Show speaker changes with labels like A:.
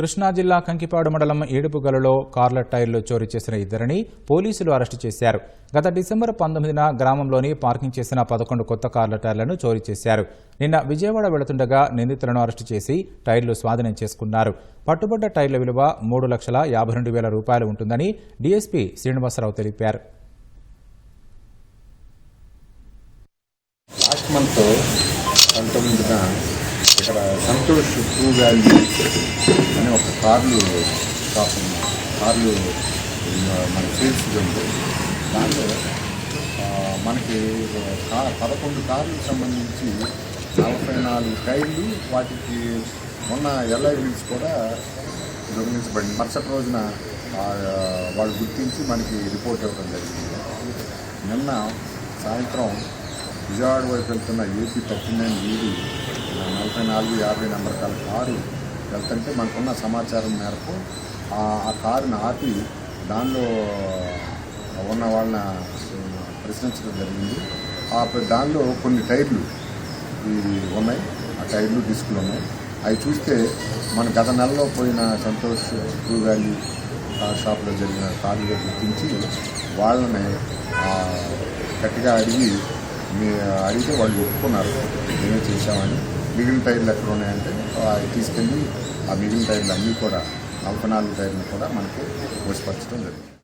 A: కృష్ణా జిల్లా కంకిపాడు మండలం ఏడుపుగలలో కార్ల టైర్లు చోరీ చేసిన ఇద్దరిని పోలీసులు అరెస్టు చేశారు. గత డిసెంబర్ పంతొమ్మిదిన గ్రామంలోని పార్కింగ్ చేసిన పదకొండు కొత్త కార్ల టైర్లను చోరీ చేశారు. నిన్న విజయవాడ వెళుతుండగా నిందితులను అరెస్టు చేసి టైర్లు స్వాధీనం చేసుకున్నారు. పట్టుబడ్డ టైర్ల విలువ మూడు లక్షల యాభై రెండు వేల రూపాయలు ఉంటుందని డీఎస్పీ శ్రీనివాసరావు తెలిపారు.
B: లాస్ట్ మంత్ పంతొమ్మిదిన ఇక్కడ సంతోష్ టూ వాల్యూ కార్లు షాప్ కార్లు మన సేల్స్ ఉంటాయి దాంట్లో మనకి పదకొండు కార్లకు సంబంధించి నలభై నాలుగు టైర్లు వాటికి ఉన్న ఎల్ఐ వీల్స్ కూడా దొంగిలించబడింది మరుసటి రోజున వాళ్ళు గుర్తించి మనకి రిపోర్ట్ ఇవ్వడం జరిగింది. నిన్న సాయంత్రం విజయవాడ వైపు వెళ్తున్న ఏపీ థర్టీ నైన్ వీడి నలభై నాలుగు యాభై నెంబర్ కాల కారు వెళ్తుంటే మనకున్న సమాచారం మేరకు ఆ కారుని ఆపి దానిలో ఉన్న వాళ్ళని ప్రశ్నించడం జరిగింది. ఆ దానిలో కొన్ని టైర్లు ఉన్నాయి. ఆ టైర్లు డిస్కులు ఉన్నాయి. అవి చూస్తే మన గత నెలలో పోయిన సంతోష్ ట్రూ వ్యాలీ కార్ షాప్లో జరిగిన కార్లుగా గుర్తించి వాళ్ళని గట్టిగా అడిగి అడిగితే వాళ్ళు ఒప్పుకున్నారు. మేమే చేశామని మిగిలిన టైర్లు ఎక్కడ ఉన్నాయంటే తీసుకెళ్ళి ఆ మిగిలిన టైర్లు అన్నీ కూడా నలభై నాలుగు టైర్లు కూడా మనకి వసిపరచడం జరిగింది.